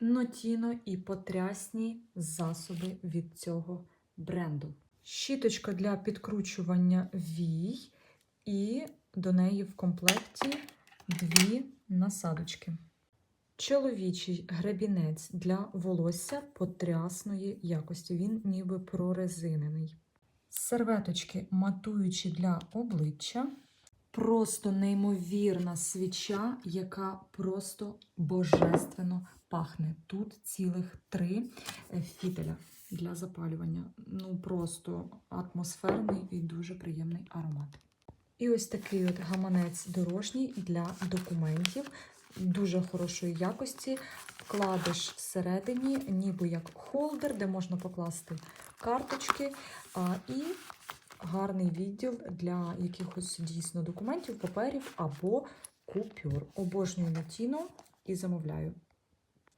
нотіно і потрясні засоби від цього бренду. Щіточка для підкручування вій, і до неї в комплекті дві насадочки. Чоловічий гребінець для волосся потрясної якості. Він ніби прорезинений. Серветочки матуючі для обличчя. Просто неймовірна свіча, яка просто божественно пахне. Тут цілих три е, фітеля для запалювання. Ну просто атмосферний і дуже приємний аромат. І ось такий от гаманець дорожній для документів дуже хорошої якості. Вкладиш всередині, ніби як холдер, де можна покласти карточки. І гарний відділ для якихось дійсно документів, паперів або купюр. Обожнюю натіну і замовляю.